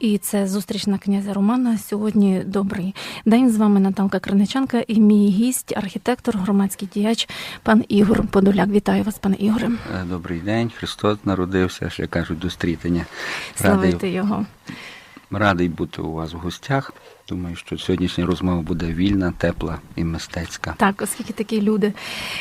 І це зустріч на князя Романа. Сьогодні добрий день. З вами Наталка Криничанка і мій гість, архітектор, громадський діяч, пан Ігор Подоляк. Вітаю вас, пане Ігоре. Е, Добрий день, Христос народився, ще кажуть, до стрітення. Славити Радий, його. радий бути у вас в гостях. Думаю, що сьогоднішня розмова буде вільна, тепла і мистецька. Так, оскільки такі люди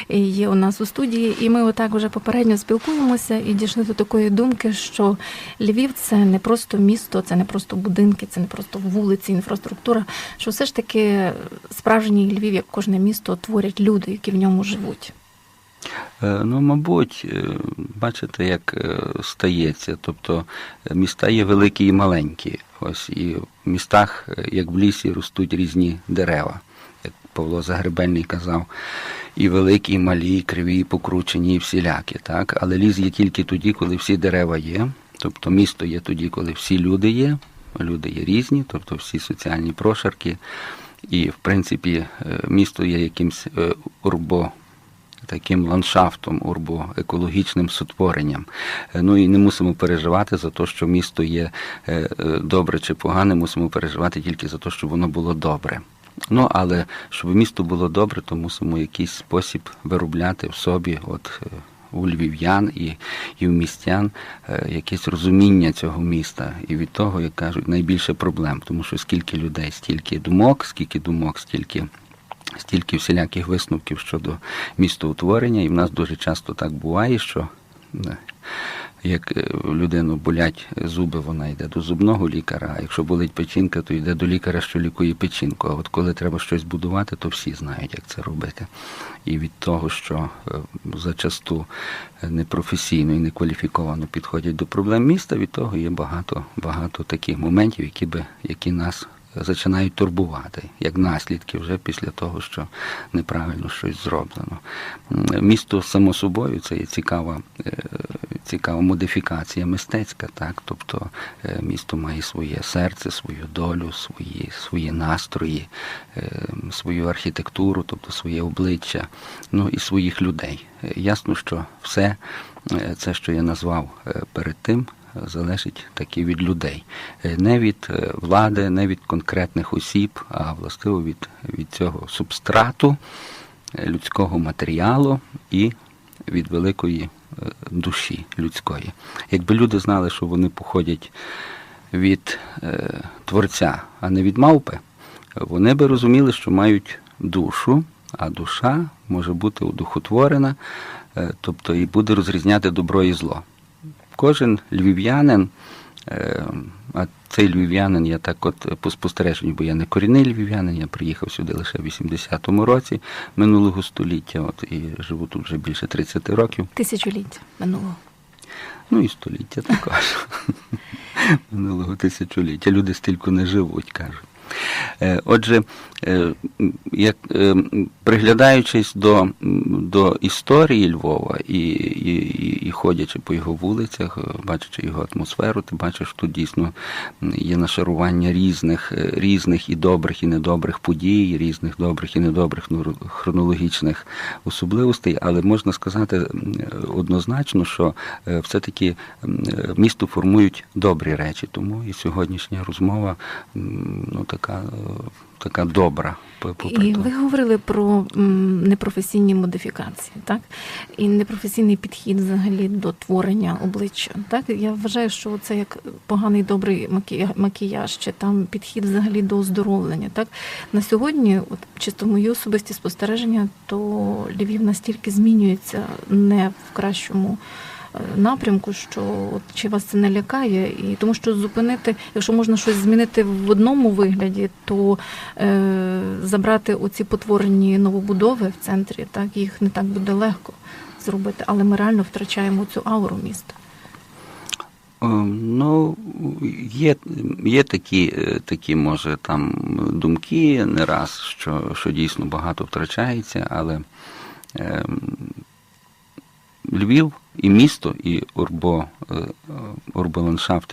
є у нас у студії, і ми отак вже попередньо спілкуємося і дійшли до такої думки, що Львів це не просто місто, це не просто будинки, це не просто вулиці, інфраструктура. Що все ж таки справжній Львів, як кожне місто, творять люди, які в ньому живуть. Е, Ну, мабуть, е, бачите, як е, стається. Тобто міста є великі і маленькі. Ось і в містах, як в лісі, ростуть різні дерева, як Павло Загребельний казав. І великі, і малі, і криві, і покручені, і всілякі. Так? Але ліс є тільки тоді, коли всі дерева є. Тобто місто є тоді, коли всі люди є. Люди є різні, тобто всі соціальні прошарки. І, в принципі, місто є якимсь урбо таким ландшафтом, урбоекологічним сотворенням. Е, Ну і не мусимо переживати за те, що місто є е, е, добре чи погане, мусимо переживати тільки за те, щоб воно було добре. Ну, але щоб місто було добре, то мусимо якийсь спосіб виробляти в собі, от у львів'ян і, і в містян якесь розуміння цього міста. І від того, як кажуть, найбільше проблем, тому що скільки людей, стільки думок, скільки думок, стільки стільки всіляких висновків щодо містоутворення, і в нас дуже часто так буває, що е, як е, людину болять зуби, вона йде до зубного лікаря, а якщо болить печінка, то йде до лікаря, що лікує печінку. А от коли треба щось будувати, то всі знають, як це робити. І від того, що е, зачасту непрофесійно і некваліфіковано підходять до проблем міста, від того є багато, багато таких моментів, які би які нас починають турбувати, як наслідки вже після того, що неправильно щось зроблено. Місто само собою це є цікава, е, цікава модифікація мистецька, так? Тобто е, місто має своє серце, свою долю, свої, свої настрої, е, свою архітектуру, тобто своє обличчя, ну і своїх людей. Ясно, що все це, що я назвав перед тим, залежить таки від людей, Е, не від е, влади, не від конкретних осіб, а властиво від, від цього субстрату е, людського матеріалу і від великої душі людської. Якби люди знали, що вони походять від е, творця, а не від мавпи, вони би розуміли, що мають душу, а душа може бути удухотворена, е, тобто і буде розрізняти добро і зло кожен львів'янин, е, а цей львів'янин, я так от по спостереженню, бо я не корінний львів'янин, я приїхав сюди лише в 80-му році минулого століття, от і живу тут вже більше 30 років. Тисячоліття минулого. Ну і століття також. Минулого тисячоліття. Люди стільки не живуть, кажуть. Е, Отже, е, як е, приглядаючись до, до історії Львова і, і, і, ходячи по його вулицях, бачачи його атмосферу, ти бачиш, що тут дійсно є нашарування різних, різних і добрих, і недобрих подій, різних добрих і недобрих ну, хронологічних особливостей, але можна сказати однозначно, що все-таки місто формують добрі речі. Тому і сьогоднішня розмова ну, така, е, така добра. І ви говорили про непрофесійні модифікації, так? І непрофесійний підхід взагалі до творення обличчя. Так? Я вважаю, що це як поганий добрий макіяж, чи там підхід взагалі до оздоровлення. Так? На сьогодні, от, чисто мої особисті спостереження, то Львів настільки змінюється не в кращому напрямку, що от, чи вас це не лякає, і тому що зупинити, якщо можна щось змінити в одному вигляді, то е, забрати оці потворені новобудови в центрі, так їх не так буде легко зробити, але ми реально втрачаємо цю ауру міста. Е, Ну, є, є такі, е, такі, може, там думки не раз, що, що дійсно багато втрачається, але ем, Львів і місто, і урбо, е, е,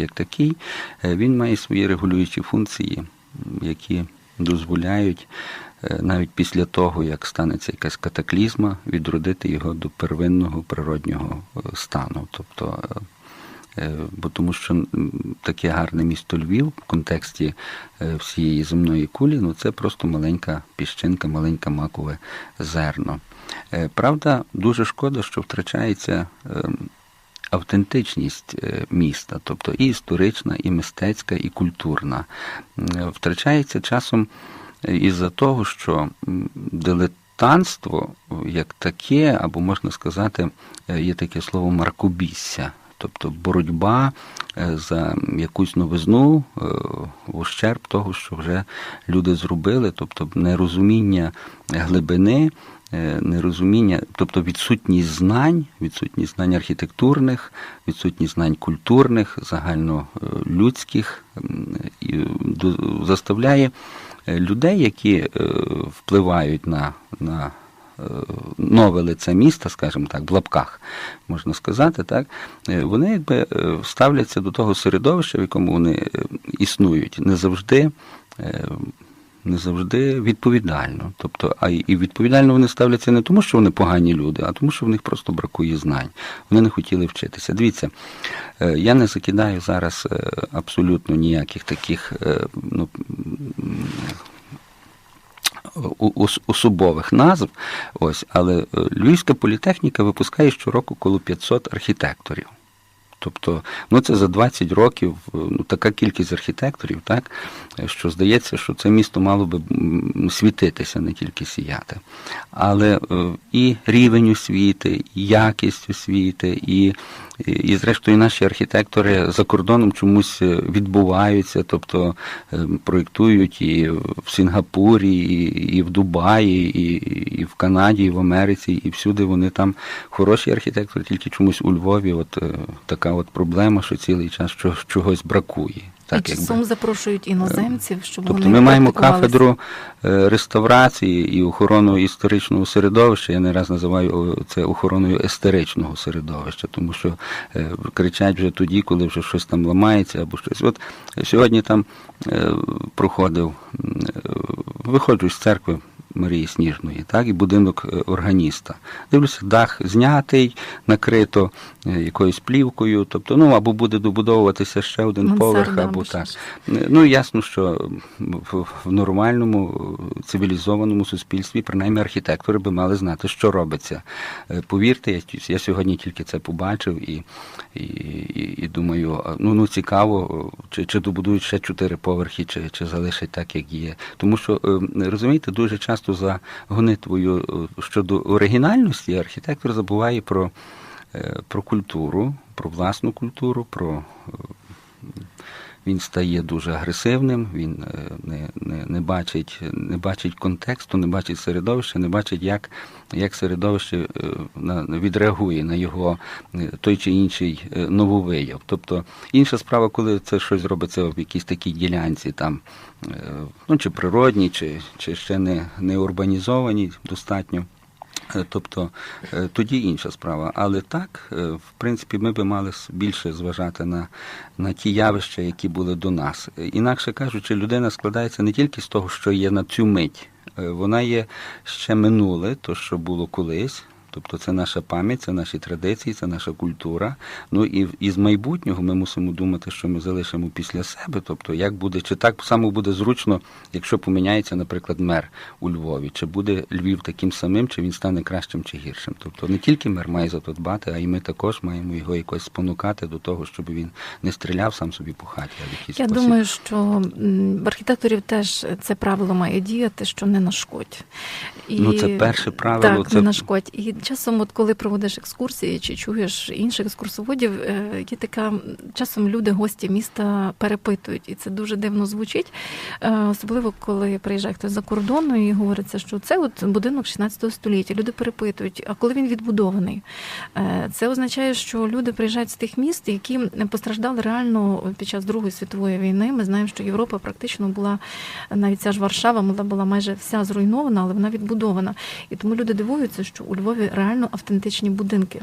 як такий, е, він має свої регулюючі функції, які дозволяють е, навіть після того, як станеться якась катаклізма, відродити його до первинного природнього стану. Тобто, бо тому що таке гарне місто Львів в контексті е, всієї земної кулі, ну це просто маленька піщинка, маленьке макове зерно. Е, Правда, дуже шкода, що втрачається ем, автентичність е, міста, тобто і історична, і мистецька, і культурна. Втрачається часом е, із-за того, що дилетантство як таке, або можна сказати, е, є таке слово маркобісся. Тобто боротьба е, за якусь новизну е, в ущерб того, що вже люди зробили, тобто нерозуміння глибини, е, нерозуміння, тобто відсутність знань, відсутність знань архітектурних, відсутність знань культурних, загальнолюдських, заставляє людей, які впливають на, на нове лице міста, скажімо так, в лапках, можна сказати, так, е, вони якби е, ставляться до того середовища, в якому вони е, існують, не завжди. е, Не завжди відповідально. Тобто, а і відповідально вони ставляться не тому, що вони погані люди, а тому, що в них просто бракує знань. Вони не хотіли вчитися. Дивіться, е, я не закидаю зараз е, абсолютно ніяких таких е, ну, особових назв. Ось, але е, Львівська політехніка випускає щороку коло 500 архітекторів. Тобто, ну це за 20 років е, ну, така кількість архітекторів, так, е, що здається, що це місто мало би світитися, не тільки сіяти. Але і рівень освіти, і якість освіти, і, і, зрештою наші архітектори за кордоном чомусь е, відбуваються, тобто е, проєктують і в Сінгапурі, і, і в Дубаї, і, і в Канаді, і в Америці, і всюди вони там хороші архітектори, тільки чомусь у Львові от е, така от проблема, що цілий час чого- чогось бракує. І часом запрошують іноземців, щоб Тобто вони ми маємо кафедру е, реставрації і охорону історичного середовища. Я не раз називаю це охороною естеричного середовища, тому що е, кричать вже тоді, коли вже щось там ламається або щось. От сьогодні там е, проходив, виходжу з церкви. Марії Сніжної, так, і будинок е, органіста. Дивлюся, дах знятий, накрито е, якоюсь плівкою, тобто, ну, або буде добудовуватися ще один Мансарда поверх, або так. Ну, ясно, що в, нормальному цивілізованому суспільстві, принаймні архітектори би мали знати, що робиться. Е, Повірте, я, я сьогодні тільки це побачив і, і, і, і думаю, ну, ну цікаво, чи, чи добудують ще чотири поверхи, чи, чи залишать так, як є. Тому що, е, розумієте, дуже часто за гонитвою е, щодо оригінальності архітектор забуває про, е, про культуру, про власну культуру, про е, він стає дуже агресивним, він е, не, не, не, бачить, не бачить контексту, не бачить середовища, не бачить, як, як середовище е, відреагує на його е, той чи інший нововияв. Тобто інша справа, коли це щось робиться в якійсь такій ділянці, там, ну, чи природній, чи, чи ще не, не урбанізованій достатньо. Е, Тобто е, тоді інша справа. Але так, е, в принципі, ми би мали більше зважати на, на ті явища, які були до нас. Інакше кажучи, людина складається не тільки з того, що є на цю мить, вона є ще минуле, то що було колись. Тобто це наша пам'ять, це наші традиції, це наша культура. Ну і, і з майбутнього ми мусимо думати, що ми залишимо після себе. Тобто, як буде, чи так само буде зручно, якщо поміняється, наприклад, мер у Львові, чи буде Львів таким самим, чи він стане кращим чи гіршим. Тобто не тільки мер має за то дбати, а й ми також маємо його якось спонукати до того, щоб він не стріляв сам собі по хаті, а в якийсь Я спосіб. думаю, що архітекторів теж це правило має діяти, що не нашкодь. І, Ну, це перше правило, Так, це- не нашкодь. І часом, от коли проводиш екскурсії чи чуєш інших екскурсоводів, е, є така часом люди, гості міста перепитують, і це дуже дивно звучить. Е, Особливо коли приїжджає хтось за кордону і говориться, що це от будинок 16 століття. Люди перепитують, а коли він відбудований? Е, Це означає, що люди приїжджають з тих міст, які постраждали реально під час Другої світової війни. Ми знаємо, що Європа практично була навіть ця ж Варшава, вона була майже вся зруйнована, але вона відбудована. І тому люди дивуються, що у Львові реально автентичні будинки,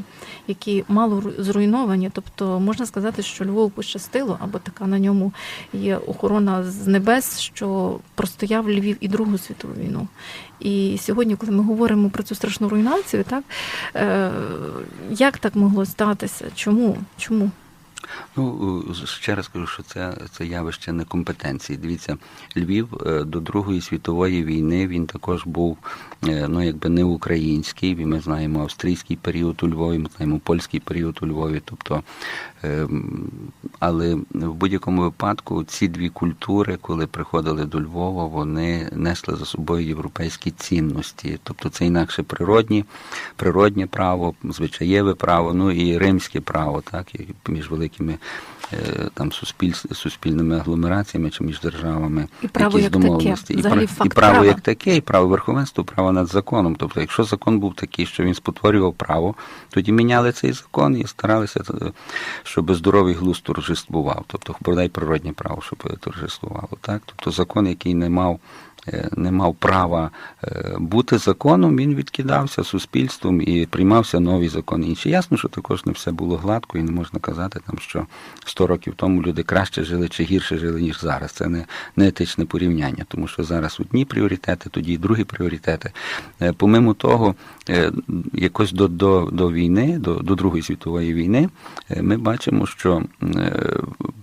які мало ру- зруйновані. Тобто можна сказати, що Львову пощастило, або така на ньому є охорона з небес, що простояв Львів і Другу світову війну. І сьогодні, коли ми говоримо про цю страшну руйнацію, так е, як так могло статися? Чому? Чому? Ну, е, ще раз кажу, що це, це явище некомпетенції. Дивіться, Львів е, до Другої світової війни він також був е, ну, якби не український. Ми знаємо австрійський період у Львові, ми знаємо польський період у Львові. Тобто, ем, але в будь-якому випадку ці дві культури, коли приходили до Львова, вони несли за собою європейські цінності. Тобто це інакше природні, природнє право, звичаєве право, ну і римське право, так, між великими е, там суспіль, суспільними агломераціями чи між державами І право якісь як таке, домовленості. І, взагалі пра- і факт право права. як таке, і право верховенства, право над законом. Тобто, якщо закон був такий, що він спотворював право, тоді міняли цей закон і старалися, е, щоб здоровий глузд торжествував. Тобто, бодай природнє право, щоб торжествувало. Так? Тобто закон, який не мав. Е, Не мав права е, бути законом, він відкидався суспільством і приймався новий закон. Інші ясно, що також не все було гладко, і не можна казати, там, що 100 років тому люди краще жили чи гірше жили, ніж зараз. Це не, не етичне порівняння, тому що зараз одні пріоритети, тоді другі пріоритети. Е, Помимо того, якось до, до, до війни, до, до Другої світової війни, ми бачимо, що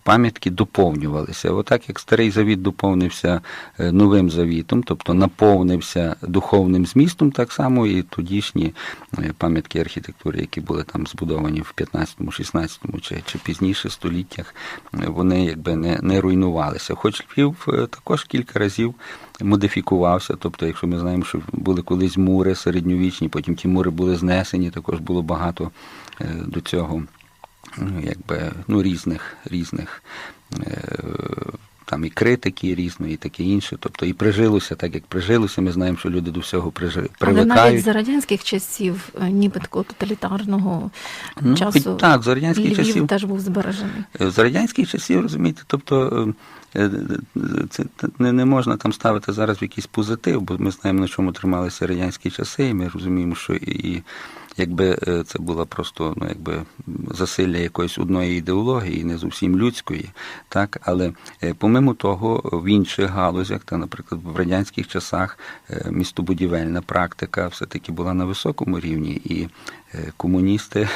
пам'ятки доповнювалися. Отак як старий завіт доповнився новим завітом, тобто наповнився духовним змістом, так само і тодішні е, пам'ятки архітектури, які були там збудовані в 15, 16 чи, чи пізніше століттях, вони якби не, не руйнувалися. Хоч Львів е, також кілька разів модифікувався. Тобто, якщо ми знаємо, що були колись мури середньовічні, потім ті мури були знесені, також було багато е, до цього ну, якби, ну, різних, різних е, там і критики різної, і таке інше. Тобто і прижилося так, як прижилося. Ми знаємо, що люди до всього прижи- Але навіть за радянських часів, е, ніби такого тоталітарного Ну, часу, так, за радянських Львів часів теж був збережений. З радянських часів, розумієте, тобто е, е, це не, не можна там ставити зараз в якийсь позитив, бо ми знаємо, на чому трималися радянські часи, і ми розуміємо, що і, і якби е, це була просто ну, якби засилля якоїсь одної ідеології, не зовсім людської, так, але е, помимо того, в інших галузях, та, наприклад, в радянських часах е, містобудівельна практика все-таки була на високому рівні, і комуністи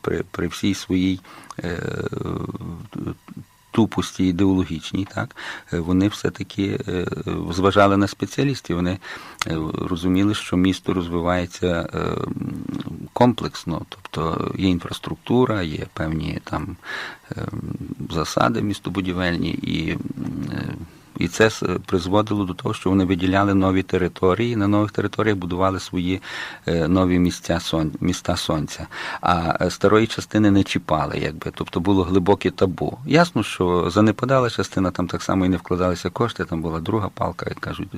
при, при всій своїй тупості ідеологічній, так е, вони все-таки е, зважали на спеціалістів. Вони е, розуміли, що місто розвивається комплексно, тобто є інфраструктура, є певні там е, засади містобудівельні і. Е, і це призводило до того, що вони виділяли нові території, на нових територіях будували свої е, нові місця сон, міста сонця. А е, старої частини не чіпали, якби тобто було глибоке табу. Ясно, що занепадала частина, там так само і не вкладалися кошти. Там була друга палка, як кажуть,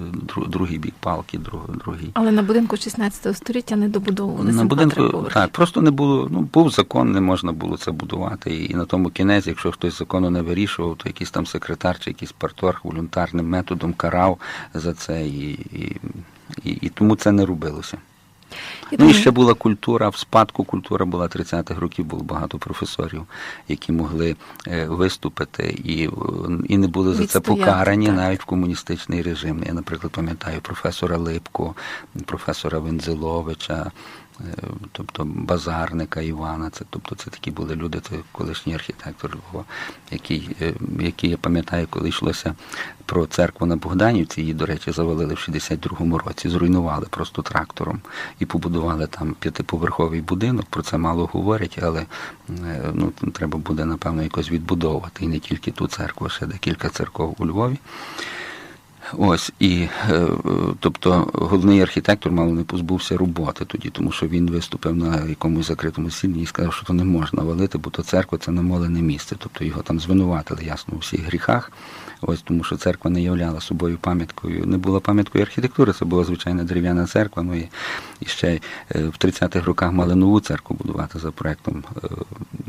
другий бік палки, другий. Але на будинку 16 століття не добудовувалися На будинку так, просто не було. Ну був закон, не можна було це будувати. І на тому кінець, якщо хтось закону не вирішував, то якийсь там секретар чи якийсь парторг волюнтарним методом карав за це, і, і, і, і тому це не робилося. Я Ну і ще була культура, в спадку культура була 30-х років, було багато професорів, які могли е, виступити і, е, і не були за це покарані так. навіть в комуністичний режим. Я, наприклад, пам'ятаю професора Липко, професора Вензеловича, тобто базарника Івана. Це, тобто це такі були люди, це колишній архітектор Львова, який, е, який я пам'ятаю, коли йшлося про церкву на Богданівці, її, до речі, завалили в 62-му році, зруйнували просто трактором і побудували там п'ятиповерховий будинок. Про це мало говорять, але е, ну, треба буде, напевно, якось відбудовувати. І не тільки ту церкву, а ще декілька церков у Львові. Ось і е, тобто головний архітектор мало не позбувся роботи тоді, тому що він виступив на якомусь закритому сільні і сказав, що то не можна валити, бо то церква це намолене місце. Тобто його там звинуватили ясно у всіх гріхах. Ось тому, що церква не являла собою пам'яткою, не була пам'яткою архітектури, це була звичайна дерев'яна церква. Ну і, і ще е, в 30-х роках мали нову церкву будувати за проектом е,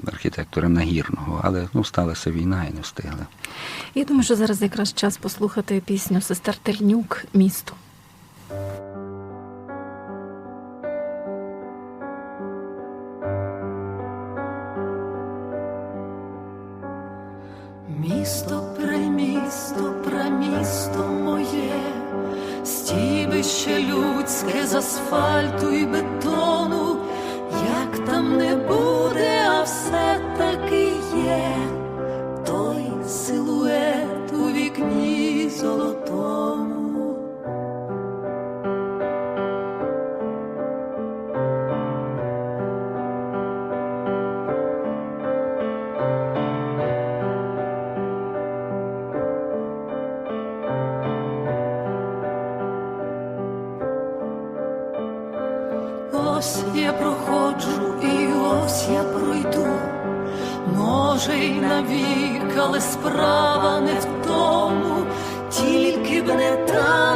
архітектора Нагірного, але ну сталася війна і не встигли. Я думаю, що зараз якраз час послухати пісню сестер Тельнюк Місто. Ось я проходжу і ось я пройду. Може, й навік, але справа не в тому, тільки б не танув,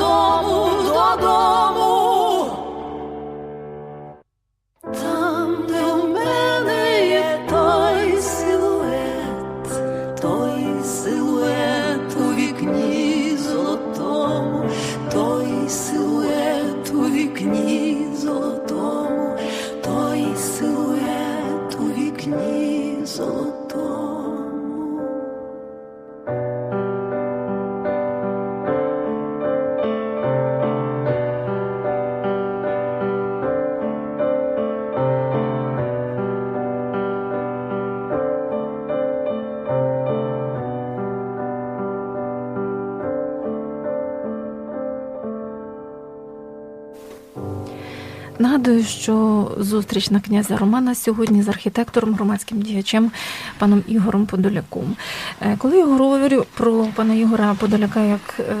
Dodomo, Dodomo. Нагадую, що зустріч на князя Романа сьогодні з архітектором, громадським діячем паном Ігором Подоляком. Е, Коли я говорю про пана Ігора Подоляка як е,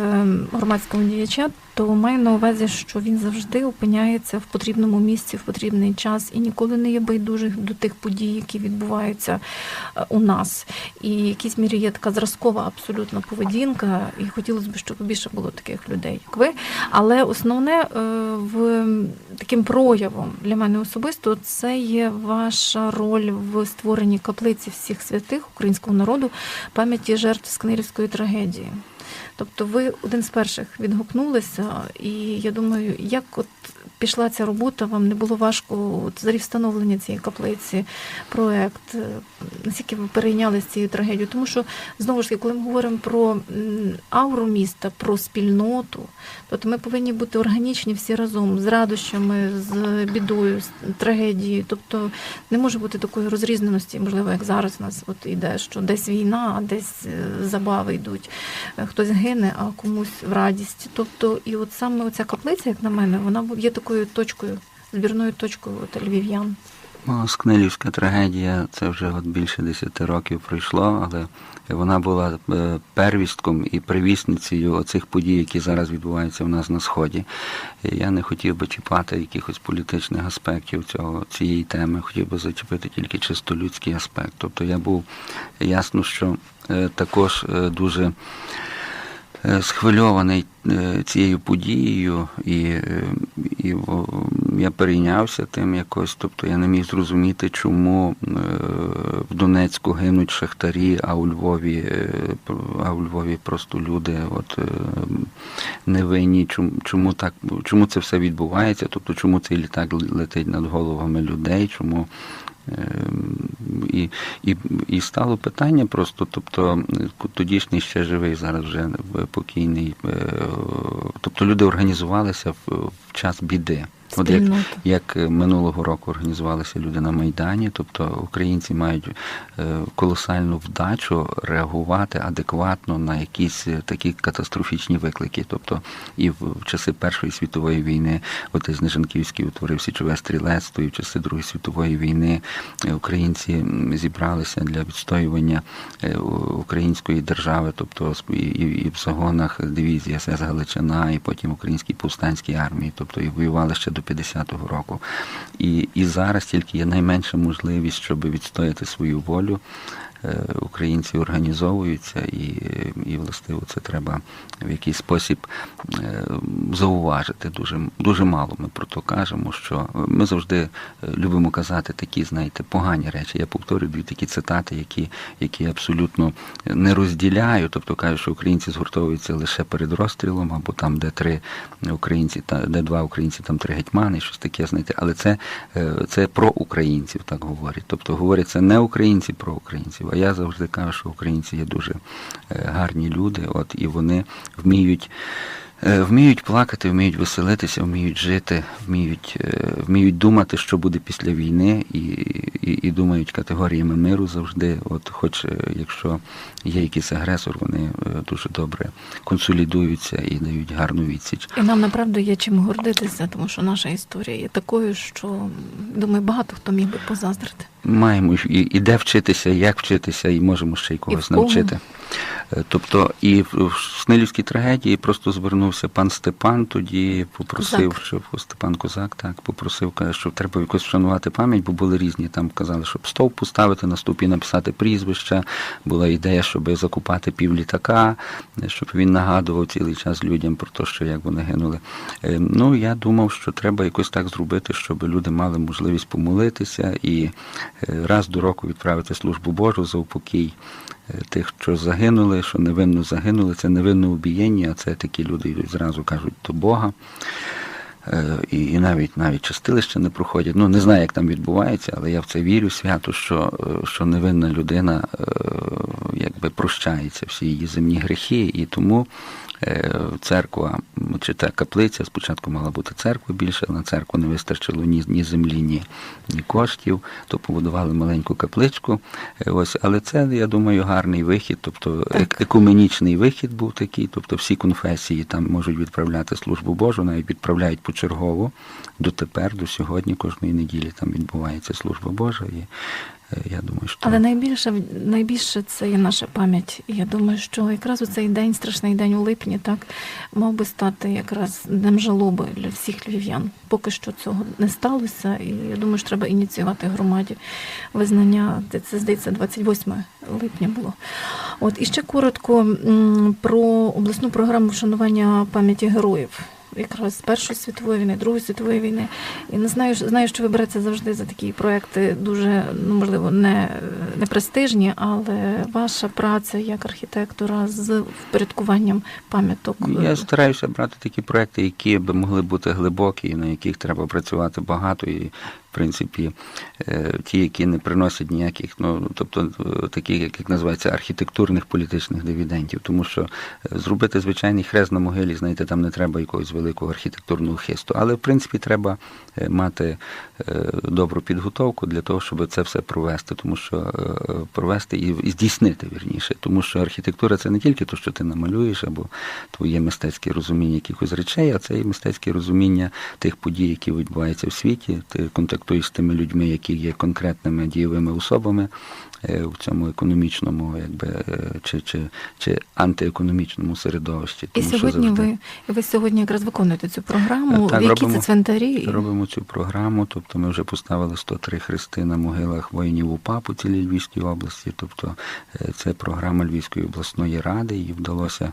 громадського діяча, то маю на увазі, що він завжди опиняється в потрібному місці в потрібний час і ніколи не є байдужий до тих подій, які відбуваються е, у нас. І в якійсь мірі є така зразкова абсолютно поведінка, і хотілося б, щоб більше було таких людей, як ви. Але основне е, в таким проявом для мене особисто це є ваша роль в створенні каплиці всіх святих українського народу пам'яті жертв Скнирівської трагедії. Тобто ви один з перших відгукнулися, і я думаю, як от пішла ця робота, вам не було важко взагалі встановлення цієї каплиці, проект, е, наскільки ви перейнялися цією трагедією? Тому що знову ж таки, коли ми говоримо про ауру міста, про спільноту, тобто ми повинні бути органічні всі разом з радощами, з бідою, з трагедією. Тобто не може бути такої розрізненості, можливо, як зараз у нас от іде, що десь війна, десь е, забави йдуть. Е, Хтось гине, а комусь в радість. Тобто, і от саме оця каплиця, як на мене, вона є такою точкою, збірною точкою от, львів'ян. Ну, Скнелівська трагедія це вже от більше 10 років пройшло, але вона була е, первістком і привісницею оцих подій, які зараз відбуваються в нас на сході. Я не хотів би чіпати якихось політичних аспектів цього цієї теми, хотів би зачепити тільки чисто людський аспект. Тобто я був ясно, що е, також е, дуже схвильований е, цією подією, і, е, і я перейнявся тим якось. Тобто я не міг зрозуміти, чому е, в Донецьку гинуть шахтарі, а у Львові, е, а у Львові просто люди от, е, невинні. Чому, чому так, чому це все відбувається? Тобто, чому цей літак летить над головами людей? Чому І, і, і стало питання просто, тобто тодішній ще живий, зараз вже покійний. е, Тобто люди організувалися в, в час біди. От як, як минулого року організувалися люди на Майдані, тобто українці мають е, колосальну вдачу реагувати адекватно на якісь е, такі катастрофічні виклики. Тобто і в, часи Першої світової війни отець Знежанківський утворив січове стрілецтво, і в часи Другої світової війни е, українці зібралися для відстоювання е, української держави, тобто і, і, і в загонах дивізії СС Галичина, і потім Українській повстанській армії, тобто і воювали ще до до 50-го року. І, і зараз тільки є найменша можливість, щоб відстояти свою волю. Е, Українці організовуються, і, і властиво це треба в якийсь спосіб е, зауважити. Дуже, дуже мало ми про то кажемо, що ми завжди е, любимо казати такі, знаєте, погані речі. Я повторюю дві такі цитати, які, які абсолютно не розділяю. Тобто кажуть, що українці згуртовуються лише перед розстрілом, або там, де три українці, та де два українці, там три гетьмани, щось таке, знаєте, але це, е, це про українців, так говорять. Тобто говорять це не українці про українців. А я завжди кажу, що українці є дуже е, гарні люди, от і вони вміють. Е, Вміють плакати, вміють веселитися, вміють жити, вміють, е, вміють думати, що буде після війни, і, і, і думають категоріями миру завжди. От, хоч е, якщо є якийсь агресор, вони дуже добре консолідуються і дають гарну відсіч. І нам направду є чим гордитися, тому що наша історія є такою, що думаю, багато хто міг би позаздрити. Маємо і, і де вчитися, як вчитися, і можемо ще й когось кого. навчити. Е, Тобто, і в, Снилівській трагедії просто звернувся пан Степан, тоді попросив, Козак. щоб Степан Козак, так попросив, каже, що треба якось вшанувати пам'ять, бо були різні. Там казали, щоб стовп поставити, на стовпі написати прізвища. Була ідея, щоб закупати пів літака, е, щоб він нагадував цілий час людям про те, що як вони гинули. Е, Ну, я думав, що треба якось так зробити, щоб люди мали можливість помолитися і е, раз до року відправити службу Божу за упокій е, тих, що загинули, що невинно загинули. Це невинне убієння, а це такі люди йдуть зразу кажуть до Бога. Е, І, і навіть навіть чистилище не проходять. Ну не знаю, як там відбувається, але я в це вірю свято, що, е, що невинна людина е, якби прощається всі її земні гріхи, і тому е, церква чи та каплиця спочатку мала бути церква більше, але на церкву не вистачило ні, ні землі, ні, ні коштів, то побудували маленьку капличку. Е, Ось, але це, я думаю, гарний вихід, тобто Так. екуменічний вихід був такий, тобто всі конфесії там можуть відправляти службу Божу, навіть відправляють почергово. Дотепер, до сьогодні, кожної неділі там відбувається служба Божа. І е, я думаю, що Але найбільше найбільше це є наша пам'ять. Я думаю, що якраз у цей день, страшний день у липні, так мав би стати якраз днем жалоби для всіх львів'ян. Поки що цього не сталося, і я думаю, що треба ініціювати громаді визнання. Це, здається, 28 липня було. От і ще коротко про обласну програму вшанування пам'яті героїв. Якраз з Першої світової війни, Другої світової війни. І не знаю, знаю, що ви берете завжди за такі проекти дуже, ну можливо, не, не престижні, але ваша праця як архітектора з впорядкуванням пам'яток. Я стараюся брати такі проекти, які би могли бути глибокі, на яких треба працювати багато. І, в принципі, е, ті, які не приносять ніяких, ну тобто е, такі, як, називається, архітектурних політичних дивідендів. Тому що е, зробити звичайний хрест на могилі, знаєте, там не треба якогось великого архітектурного хисту. Але в принципі треба мати добру підготовку для того, щоб це все провести, тому що провести і здійснити вірніше, тому що архітектура це не тільки те, що ти намалюєш, або твоє мистецьке розуміння якихось речей, а це і мистецьке розуміння тих подій, які відбуваються в світі. Ти контактуєш з тими людьми, які є конкретними дієвими особами е, в цьому економічному, якби е, чи, чи, чи антиекономічному середовищі. І Тому що сьогодні завжди- ви, ви сьогодні якраз виконуєте цю програму. Так, Які робимо. це цвинтарі? Робимо цю програму, тобто ми вже поставили 103 хрести на могилах воїнів УПА по цілій Львівській області. Тобто е, це програма Львівської обласної ради, їй вдалося е,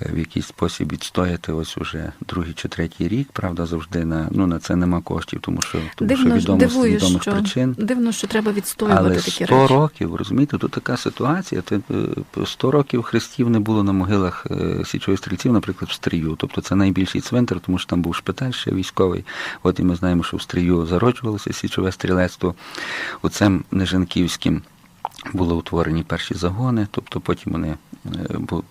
в якийсь спосіб відстояти ось уже другий чи третій рік. Правда, завжди на ну на це нема коштів, тому що тому Дивно, що відомо з відомих що, причин. дивно, що треба відстоювати Але такі 100 речі. років, розумієте, тут така ситуація. Ти, е, 100 років хрестів не було на могилах е, січових стрільців, наприклад, в Стрию. Тобто це найбільший цвинтар, тому що там був шпиталь ще військовий. От і ми знаємо, що в Стрию зароджувалося січове стрілецтво. Оцем Нежанківським були утворені перші загони, тобто потім вони е, бу-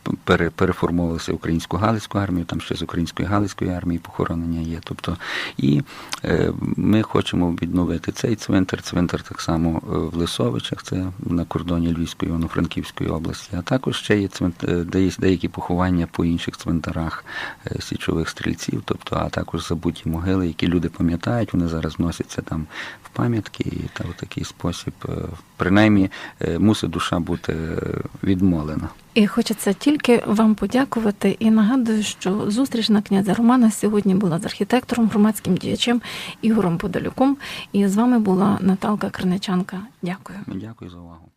в українську Галицьку армію, там ще з української Галицької армії похоронення є. Тобто, і е, ми хочемо відновити цей цвинтар. Цвинтар так само е, в Лисовичах, це на кордоні Львівської Івано-Франківської області. А також ще є деякі поховання по інших цвинтарах січових стрільців, тобто, а також забуті могили, які люди пам'ятають, вони зараз вносяться там в пам'ятки, і та в такий спосіб, принаймні, мусить душа бути відмолена. І хочеться тільки вам подякувати і нагадую, що зустріч на князя Романа сьогодні була з архітектором, громадським діячем Ігорем Подолюком. І з вами була Наталка Криничанка. Дякую. Дякую за увагу.